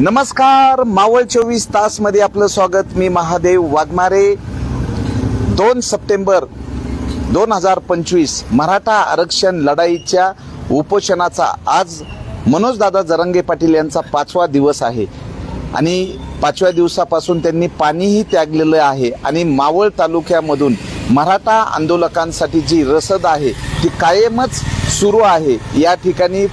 नमस्कार मावळ चोवीस तासमध्ये आपलं स्वागत. मी महादेव वाघमारे. दोन सप्टेंबर दोन हजार पंचवीस मराठा आरक्षण लढाईच्या उपोषणाचा आज मनोजदादा जरंगे पाटील यांचा पाचवा दिवस आहे. आणि पाचव्या दिवसापासून त्यांनी पाणीही त्यागलेलं आहे. आणि मावळ तालुक्यामधून मराठा आंदोलकांसाठी जी रसद आहे ती कायमच सुरू आहे. या ठिकाणी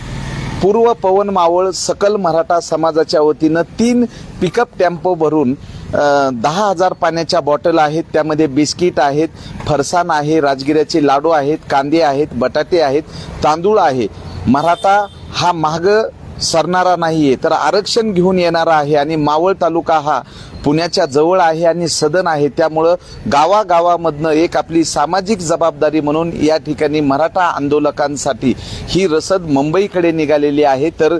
पूर्व पवन मावळ सकल मराठा समाजाच्या वतीनं तीन पिकअप टेम्पो भरून दहा हजार पाण्याच्या बॉटल आहेत. त्यामध्ये बिस्किट आहेत फरसाण आहे राजगिऱ्याचे लाडू आहेत कांदे आहेत बटाटे आहेत तांदूळ आहे. मराठा हा महाग सरणारा नाहीये तर आरक्षण घेऊन येणारा आहे आणि मावळ तालुका हा पुण्याच्या जवळ आहे आणि सदन आहे. त्यामुळं गावागावामधनं एक आपली सामाजिक जबाबदारी म्हणून या ठिकाणी मराठा आंदोलकांसाठी ही रसद मुंबईकडे निघालेली आहे. तर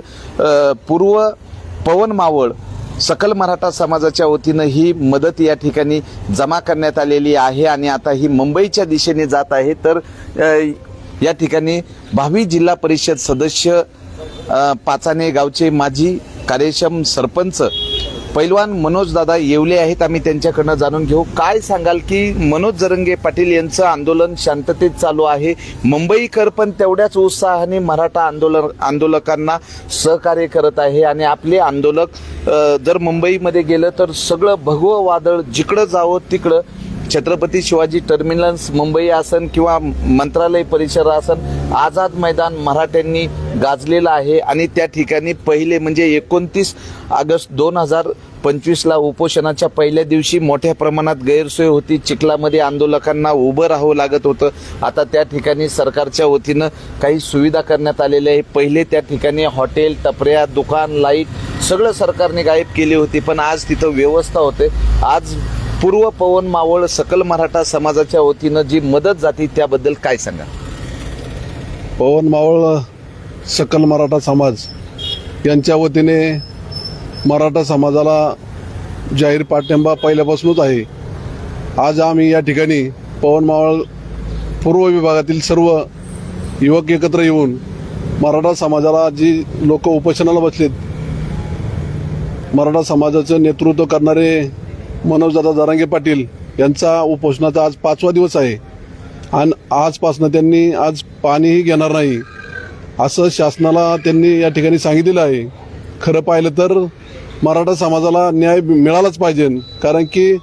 पूर्व पवन मावळ सकल मराठा समाजाच्या वतीनं ही मदत या ठिकाणी जमा करण्यात आलेली आहे आणि आता ही मुंबईच्या दिशेने जात आहे. तर या ठिकाणी भावी जिल्हा परिषद सदस्य पाचाने गावचे माजी कार्यक्षम सरपंच पैलवान मनोज दादा येवले आहेत. आम्ही त्यांच्याकडनं जाणून घेऊ. काय सांगाल की मनोज जरंगे पाटील यांचं आंदोलन शांततेत चालू आहे. मुंबईकर पण तेवढ्याच उत्साहाने मराठा आंदोलन आंदोलकांना सहकार्य करत आहे. आणि आपले आंदोलक जर मुंबईमध्ये गेलं तर सगळं भगवं वादळ जिकडं जावं तिकडं छत्रपती शिवाजी टर्मिनल्स मुंबई आसन किंवा मंत्रालय परिसर आसन आझाद मैदान मराठ्यांनी गाजलेलं आहे आणि त्या ठिकाणी पहिले म्हणजे एकोणतीस ऑगस्ट दोन हजार पंचवीसला उपोषणाच्या पहिल्या दिवशी मोठ्या प्रमाणात गैरसोय होती. चिखलामध्ये आंदोलकांना उभं राहावं लागत होतं. आता त्या ठिकाणी सरकारच्या वतीनं काही सुविधा करण्यात आलेल्या आहे पहिले त्या ठिकाणी हॉटेल टपऱ्या दुकान लाइट सगळं सरकारने गायब केली होती पण आज तिथं व्यवस्था होते. आज पूर्व पवन मावळ सकल मराठा समाजाच्या वतीनं जी मदत जाते त्याबद्दल काय सांगा? पवन मावळ सकल मराठा समाज यांच्या वतीने मराठा समाजाला जाहीर पाठिंबा पहिल्यापासूनच आहे. आज आम्ही या ठिकाणी पवन मावळ पूर्व विभागातील सर्व युवक एकत्र येऊन मराठा समाजाला जी लोक उपोषणाला बसलेत मराठा समाजाचं नेतृत्व करणारे मनोजदादा जरांगे पाटील यांचा उपोषणाचा आज पाचवा दिवस आहे. आणि आजपासनं त्यांनी आज पाणीही घेणार नाही असं शासनाला त्यांनी या ठिकाणी सांगितलेलं आहे. खरं पाहिलं तर मराठा समाजाला न्याय मिळालाच पाहिजे कारण की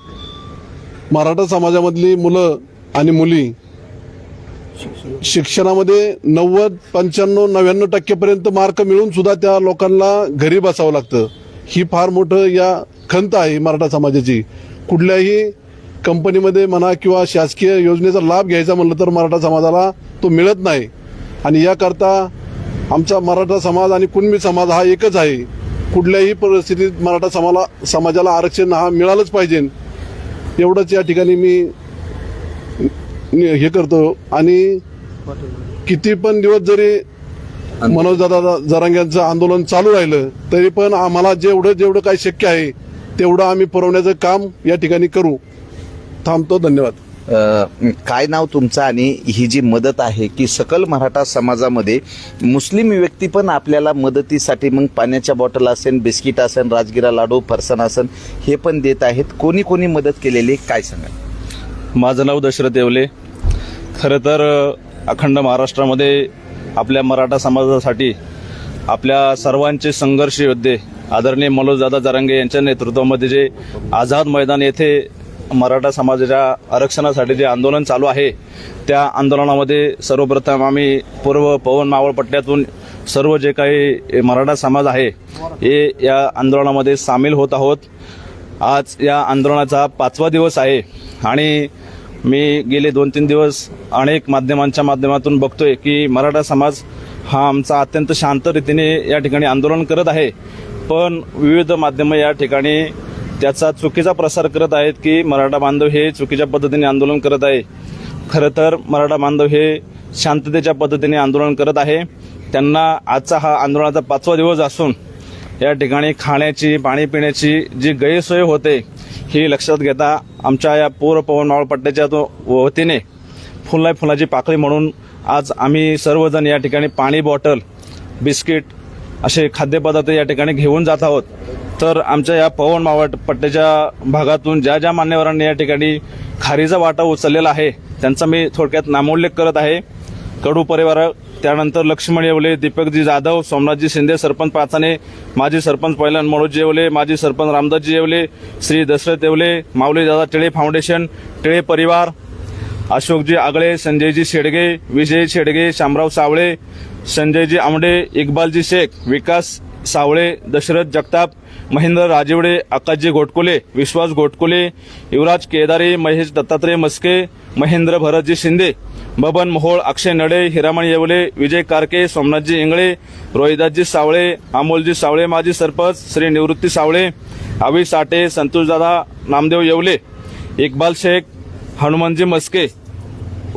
मराठा समाजामधली मुलं आणि मुली शिक्षणामध्ये नव्वद पंच्याण्णव नव्याण्णव टक्केपर्यंत मार्क मिळून सुद्धा त्या लोकांना घरी बसावं लागतं. ही फार मोठं या खंत आहे मराठा समाजाची. कुठल्याही कंपनीमध्ये म्हणा किंवा शासकीय योजनेचा लाभ घ्यायचा म्हणलं तर मराठा समाजाला तो मिळत नाही. आणि याकरता आमचा मराठा समाज आणि कुणबी समाज हा एकच आहे. कुठल्याही परिस्थितीत मराठा समाला समाजाला आरक्षण हा मिळालंच पाहिजे. एवढंच या ठिकाणी मी हे करतो. आणि किती पण दिवस जरी मनोजदादा जरांग्यांचं आंदोलन चालू राहिलं तरी पण आम्हाला जेवढं जेवढं काही शक्य आहे तेवढं आम्ही पुरवण्याचं काम या ठिकाणी करू. थांबतो धन्यवाद. काय नाव तुमचं आणि ही जी मदत आहे की सकल मराठा समाजामध्ये मुस्लिम व्यक्ती पण आपल्याला मदतीसाठी मग पाण्याच्या बॉटल असेल बिस्किट असेल राजगिरा लाडू फरसाण असेल हे पण देत आहेत. कोणी कोणी मदत केलेली काय सांगा माझं नाव दशरथ येवले. खरं तर अखंड महाराष्ट्रामध्ये आपल्या मराठा समाजासाठी आपल्या सर्वांचे संघर्ष योद्धे आदरणीय मनोजदादा जरांगे यांच्या नेतृत्वामध्ये जे आझाद मैदान येथे मराठा समाजाच्या आरक्षणासाठी जे आंदोलन चालू आहे त्या आंदोलनामध्ये सर्वप्रथम आम्ही पूर्व पवन मावळ पट्ट्यातून सर्व जे काही मराठा समाज आहे हे या आंदोलनामध्ये सामील होत आहोत. आज या आंदोलनाचा पाचवा दिवस आहे आणि मी गेले दोन तीन दिवस अनेक माध्यमांच्या माध्यमातून बघतोय की मराठा समाज हा आमचा अत्यंत शांत रीतीने या ठिकाणी आंदोलन करत आहे. पण विविध माध्यमं या ठिकाणी त्याचा चुकीचा प्रसार करत आहेत की मराठा बांधव हे चुकीच्या पद्धतीने आंदोलन करत आहे. खरं तर मराठा बांधव हे शांततेच्या पद्धतीने आंदोलन करत आहे. त्यांना आजचा हा आंदोलनाचा पाचवा दिवस असून या ठिकाणी खाण्याची पाणी पिण्याची जी गैरसोय होते ही लक्षात घेता आमच्या या पूर पवन मावळपट्ट्याच्या तो वतीने फुलाय फुलाची पाकळी म्हणून आज आम्ही सर्वजण या ठिकाणी पाणी बॉटल बिस्किट असे खाद्यपदार्थ या ठिकाणी घेऊन जात आहोत. तर आमच्या या पवन मावळ पट्ट्याच्या भागातून ज्या ज्या मान्यवरांनी या ठिकाणी खारीचा वाटा उचललेला आहे त्यांचा मी थोडक्यात नामोल्लेख करत आहे. कडू परिवार त्यानंतर लक्ष्मण येवले दीपकजी जाधव सोमनाथजी शिंदे सरपंच पाचाने माजी सरपंच पैलन मनोज येवले माजी सरपंच रामदासजी येवले श्री दशरथ येवले माऊली दादा टिळे फाउंडेशन टिळे परिवार अशोकजी आगळे संजयजी शेडगे विजय शेडगे शामराव सावळे संजयजी आमडे इक्बालजी शेख विकास सावळे दशरथ जगताप महेंद्र राजेवडे आकाशजी घोटकुले विश्वास घोटकुले युवराज केदारे महेश दत्तात्रय मस्के महेंद्र भरतजी शिंदे बबन मोहोळ अक्षय नडे हिरामण येवले विजय कारके सोमनाथजी इंगळे रोहिदासजी सावळे अमोलजी सावळे माजी सरपंच श्री निवृत्ती सावळे आवी साठे संतोषदादा नामदेव येवले इक्बाल शेख हनुमानजी मस्के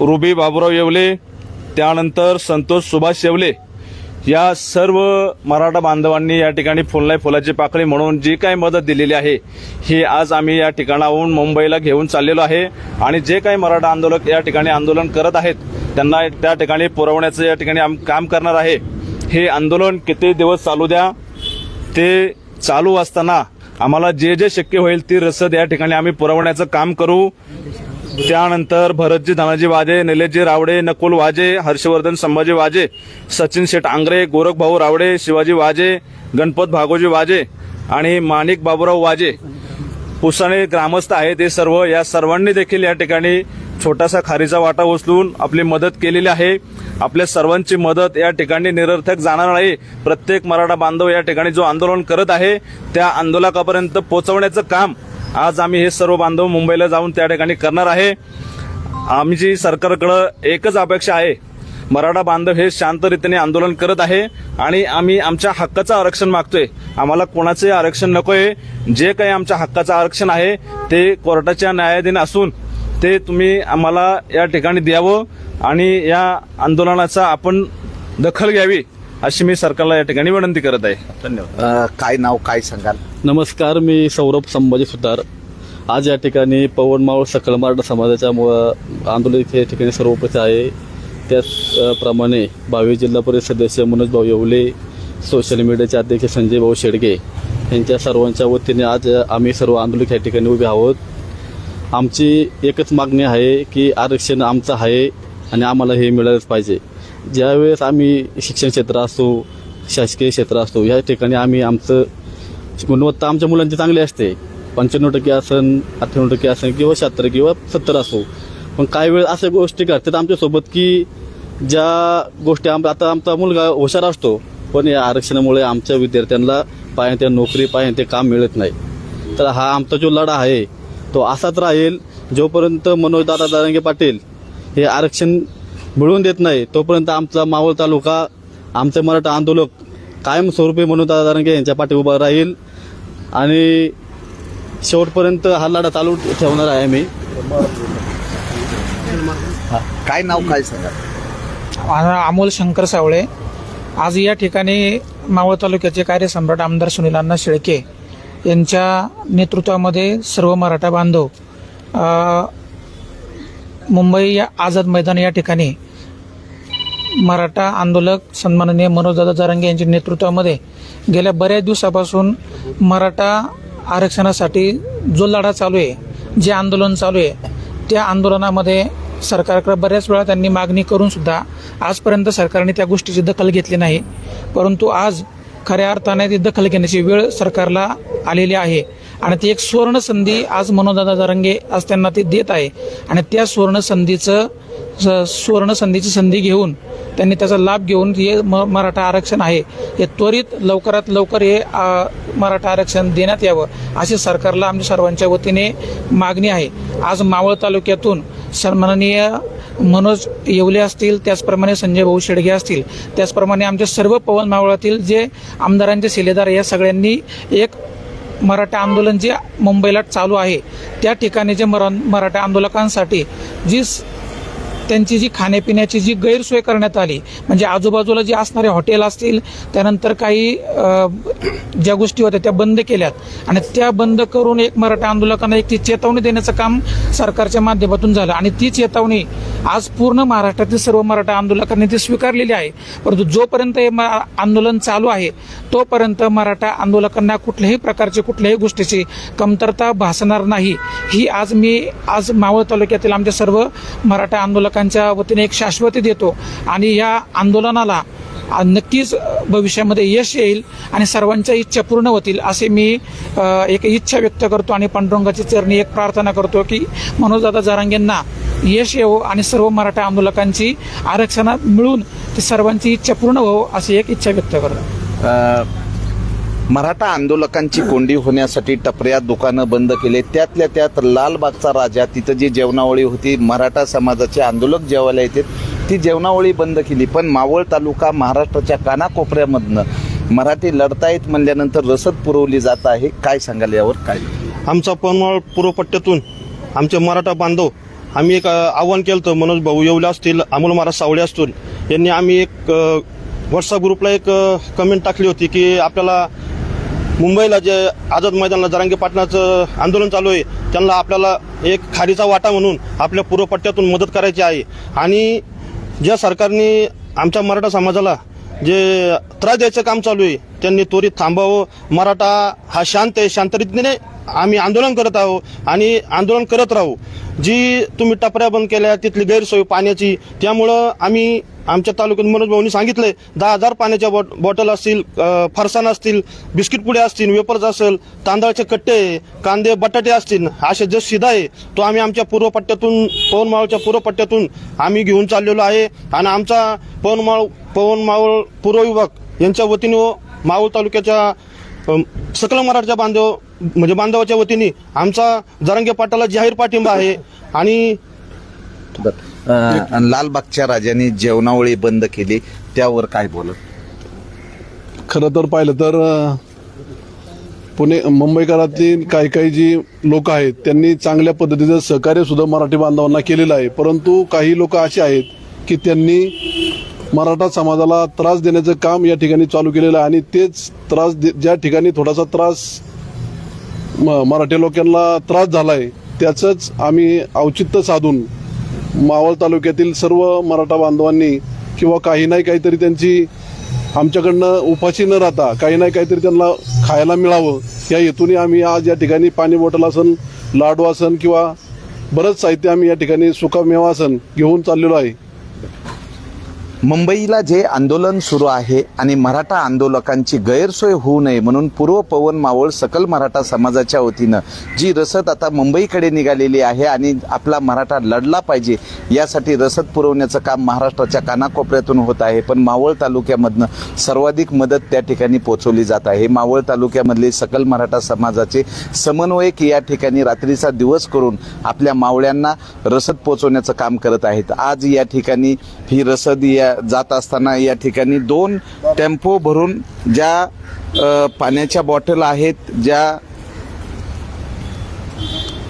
रुबी बाबुराव येवले त्यानंतर संतोष सुभाष येवले. या सर्व मराठा बांधवांनी या ठिकाणी फुलनाय फुलाची पाकळी म्हणून जी काही मदत दिलेली आहे ही आज आम्ही या ठिकाणाहून मुंबईला घेऊन चाललेलो आहे आणि जे काही मराठा आंदोलक या ठिकाणी आंदोलन करत आहेत त्यांना त्या ठिकाणी पुरवण्याचं या ठिकाणी काम करणार आहे. हे आंदोलन किती दिवस चालू द्या ते चालू असताना आम्हाला जे जे शक्य होईल ती रसद या ठिकाणी आम्ही पुरवण्याचं काम करू. त्यानंतर भरतजी धनाजी वाजे निलेशजी रावडे नकुल वाजे हर्षवर्धन संभाजी वाजे सचिन शेठ आंग्रे गोरखभाऊ रावडे शिवाजी वाजे गणपत भागोजी वाजे आणि माणिक बाबूराव वाजे. पुसाने ग्रामस्थ आहेत ते सर्व. या सर्वांनी देखील या ठिकाणी छोटासा खारीचा वाटा उचलून आपली मदत केलेली आहे. आपल्या सर्वांची मदत या ठिकाणी निरर्थक जाणार नाही. प्रत्येक मराठा बांधव या ठिकाणी जो आंदोलन करत आहे त्या आंदोलकापर्यंत पोहोचवण्याचं काम आज आम्ही हे सर्व बांधव मुंबईला जाऊन त्या ठिकाणी करणार आहे. आमची सरकारकडं एकच अपेक्षा आहे. मराठा बांधव हे शांतरीतीने आंदोलन करत आहे आणि आम्ही आमच्या हक्काचं आरक्षण मागतोय. आम्हाला कोणाचे आरक्षण नकोय. जे काही आमच्या हक्काचं आरक्षण आहे ते कोर्टाच्या न्यायाधीन असून ते तुम्ही आम्हाला या ठिकाणी द्यावं आणि या आंदोलनाचा आपण दखल घ्यावी. अशी मी सरकारला या ठिकाणी विनंती करत आहे. धन्यवाद. अ, काय नाव काय सांगाल? नमस्कार मी सौरभ संभाजी सुतार. आज या ठिकाणी पवन मावळ सकल मराठा समाजाच्या मु- आंदोलन इथे या ठिकाणी सर्व उपस्थित आहे. त्याचप्रमाणे बावीस जिल्हा परिषद सदस्य मनोज भाऊ येवले सोशल मीडियाचे अध्यक्ष संजय भाऊ शेडगे यांच्या सर्वांच्या वतीने आज आम्ही सर्व आंदोलक या ठिकाणी उभे आहोत. आमची एकच मागणी आहे की आरक्षण आमचं आहे आणि आम्हाला हे मिळालंच पाहिजे. ज्यावेळेस आम्ही शिक्षण क्षेत्र असो शासकीय क्षेत्र असतो या ठिकाणी आम्ही आमचं गुणवत्ता आमच्या मुलांची चांगली असते. पंच्याण्णव टक्के असन अठ्ठ्याण्णव टक्के असन किंवा शहात्तर किंवा सत्तर असो. पण काही वेळ अशा गोष्टी घडतात आमच्यासोबत की ज्या गोष्टी आम आता आमचा मुलगा हुशार असतो पण या आरक्षणामुळे आमच्या विद्यार्थ्यांना पाहिजे त्या नोकरी पाहिजे ते काम मिळत नाही. तर हा आमचा जो लढा आहे तो असाच राहील जोपर्यंत मनोजदादा दारंगे पाटील हे आरक्षण मिळवून देत नाही. तोपर्यंत आमचा मावळ तालुका आमचे मराठा आंदोलक कायमस्वरूपी मनोजदादा दारंगे यांच्या पाठी उभा राहील. आणि शेवटपर्यंत हा लढा चालू ठेवणार आहे मी काय नाव काय माझा अमोल शंकर सावळे. आज या ठिकाणी मावळ तालुक्याचे कार्यसम्राट आमदार सुनील अण्णा शेळके यांच्या नेतृत्वामध्ये सर्व मराठा बांधव मुंबई या आझाद मैदान या ठिकाणी मराठा आंदोलक सन्माननीय मनोजदादा जारंगे यांच्या नेतृत्वामध्ये गेल्या बऱ्याच दिवसापासून मराठा आरक्षणासाठी जो लढा चालू आहे जे आंदोलन चालू आहे त्या आंदोलनामध्ये सरकारकडे बऱ्याच वेळा त्यांनी मागणी करून सुद्धा आजपर्यंत सरकारने त्या गोष्टीची दखल घेतली नाही. परंतु आज खऱ्या अर्थाने ती दखल घेण्याची वेळ सरकारला आलेली आहे आणि ती एक सुवर्ण संधी आज मनोदादा जरंगे आज त्यांना ती देत आहे. आणि त्या सुवर्ण संधीचं सुवर्ण संधीची संधी घेऊन त्यांनी त्याचा लाभ घेऊन हे म मराठा आरक्षण आहे. हे त्वरित लवकरात लवकर हे मराठा आरक्षण देण्यात यावं अशी सरकारला आमच्या सर्वांच्या वतीने मागणी आहे. आज मावळ तालुक्यातून सन्माननीय मनोज येवले असतील त्याचप्रमाणे संजय भाऊ शेडगे असतील त्याचप्रमाणे आमच्या सर्व पवन मावळातील जे आमदारांचे शिलेदार या सगळ्यांनी एक मराठा आंदोलन जे मुंबईला चालू आहे त्या ठिकाणी जे मरा मराठा आंदोलकांसाठी जी स- त्यांची जी खाण्यापिण्याची जी गैरसोय करण्यात आली म्हणजे आजूबाजूला जे असणारे हॉटेल असतील त्यानंतर काही ज्या गोष्टी होत्या त्या बंद केल्यात. आणि त्या बंद करून एक मराठा आंदोलकांना एक ती चेतावणी देण्याचं काम सरकारच्या माध्यमातून झालं. आणि ती चेतावणी आज पूर्ण महाराष्ट्रातील सर्व मराठा आंदोलकांनी ती स्वीकारलेली आहे. परंतु जोपर्यंत हे मा- आंदोलन चालू आहे तोपर्यंत मराठा आंदोलकांना कुठल्याही प्रकारची कुठल्याही गोष्टीची कमतरता भासणार नाही. ही आज मी आज मावळ तालुक्यातील आमच्या सर्व मराठा आंदोलक आंदोलकांच्या वतीने एक शाश्वती देतो आणि या आंदोलनाला नक्कीच भविष्यामध्ये यश येईल आणि सर्वांच्या इच्छा पूर्ण होतील असे मी एक इच्छा व्यक्त करतो आणि पांडुरंगाची चरणी एक प्रार्थना करतो की मनोजदादा जारांगेंना यश येवो आणि सर्व मराठा आंदोलकांची आरक्षणात मिळून ती सर्वांची इच्छा पूर्ण व्हावं अशी एक इच्छा व्यक्त करतो. मराठा आंदोलकांची कोंडी होण्यासाठी टपऱ्या दुकानं बंद केले. त्यातल्या त्यात लालबागचा राजा तिथं जी जेवणावळी होती मराठा समाजाचे आंदोलक जेवायला येते ती जेवणावळी बंद केली. पण मावळ तालुका महाराष्ट्राच्या कानाकोपऱ्यामधनं मराठी लढतायत म्हणल्यानंतर रसद पुरवली जात आहे. काय सांगाल यावर? काय? आमचा पनवाळ पूर्वपट्ट्यातून आमचे मराठा बांधव आम्ही एक आव्हान केलं होतं मनोज भाऊ येवले असतील अमोल महाराज सावळे असतील यांनी आम्ही एक व्हॉट्सअप ग्रुपला एक कमेंट टाकली होती की आपल्याला मुंबईला जे आझाद मैदानाला जरांगे पाटणाचं आंदोलन चालू आहे त्यांना आपल्याला एक खारीचा वाटा म्हणून आपल्या पूर्वपट्ट्यातून मदत करायची आहे. आणि ज्या सरकारने आमच्या मराठा समाजाला जे त्रास द्यायचं काम चालू आहे त्यांनी त्वरित थांबावं. मराठा हा शांत आहे शांतरीतीने आम्ही आंदोलन करत आहोत आणि आंदोलन करत राहू. जी तुम्ही टपऱ्या बंद केल्या तिथली गैरसोय पाण्याची त्यामुळं आम्ही आमच्या तालुक्यात मनोज भाऊनी सांगितलंय दहा हजार पाण्याच्या बॉट बॉटल असतील फरसाण असतील बिस्किट पुडे असतील वेपर्स असेल तांदळाचे कट्टे कांदे बटाटे असतील असे जे शिधा आहे तो आम्ही आमच्या पूर्व पट्ट्यातून पवनमाळच्या पूर्व पट्ट्यातून आम्ही घेऊन चाललेलो आहे. आणि आमचा पवनमाळ पवनमावळ पवन मावळ पूर्व विभाग यांच्या वतीने मावळ तालुक्याच्या सकल मराठच्या बांधव म्हणजे बांधवाच्या वतीने आमचा जरंगे पाटाला जाहीर पाठिंबा आहे. आणि लालबागच्या राजाने जेवणावळी बंद केली त्यावर काय बोलत? खरं तर पाहिलं तर पुणे मुंबईकरातील काही काही जी लोक आहेत त्यांनी चांगल्या पद्धतीचं सहकार्य सुद्धा मराठी बांधवांना केलेलं आहे. परंतु काही लोक असे आहेत की त्यांनी मराठा समाजाला त्रास देण्याचं काम या ठिकाणी चालू केलेलं आहे आणि तेच त्रास दे- ज्या ठिकाणी थोडासा त्रास म- मराठी लोकांना त्रास झालाय त्याचंच आम्ही औचित्य साधून मावळ तालुक्यातील सर्व मराठा बांधवांनी किंवा काही नाही काहीतरी त्यांची आमच्याकडनं उपाशी न राहता काही नाही काहीतरी त्यांना खायला मिळावं या हेतूने आम्ही आज या ठिकाणी पाणी बॉटल असन लाडू असन किंवा बरंच साहित्य आम्ही या ठिकाणी सुकामेवा असन घेऊन चाललेलो आहे. मुंबईला जे आंदोलन सुरू आहे आणि मराठा आंदोलकांची गैरसोय होऊ नये म्हणून पूर्व पवन मावळ सकल मराठा समाजाच्या वतीनं जी रसद आता मुंबईकडे निघालेली आहे आणि आपला मराठा लढला पाहिजे यासाठी रसद पुरवण्याचं काम महाराष्ट्राच्या कानाकोपऱ्यातून होत आहे. पण मावळ तालुक्यामधनं सर्वाधिक मदत त्या ठिकाणी पोहोचवली जात आहे. मावळ तालुक्यामधले सकल मराठा समाजाचे समन्वयक या ठिकाणी रात्रीचा दिवस करून आपल्या मावळ्यांना रसद पोहोचवण्याचं काम करत आहेत. आज या ठिकाणी ही रसद या जात असताना या ठिकाणी दोन टेम्पो भरून ज्या पाण्याच्या बॉटल आहेत ज्या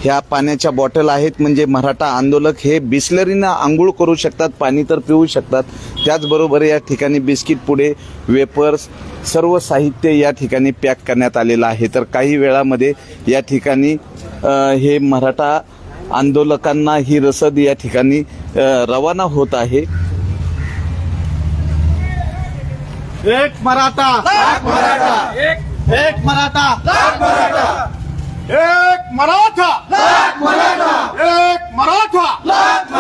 ह्या पाण्याच्या बॉटल आहेत म्हणजे मराठा आंदोलक हे बिस्लरीनं आंघोळ करू शकतात पाणी तर पिऊ शकतात. त्याचबरोबर या ठिकाणी बिस्किट पुडे वेपर्स सर्व साहित्य या ठिकाणी पॅक करण्यात आलेलं आहे. तर काही वेळामध्ये या ठिकाणी हे मराठा आंदोलकांना ही रसद या ठिकाणी रवाना होत आहे. एक मराठा. एक मराठा. एक मराठा. एक मराठा. एक मराठा.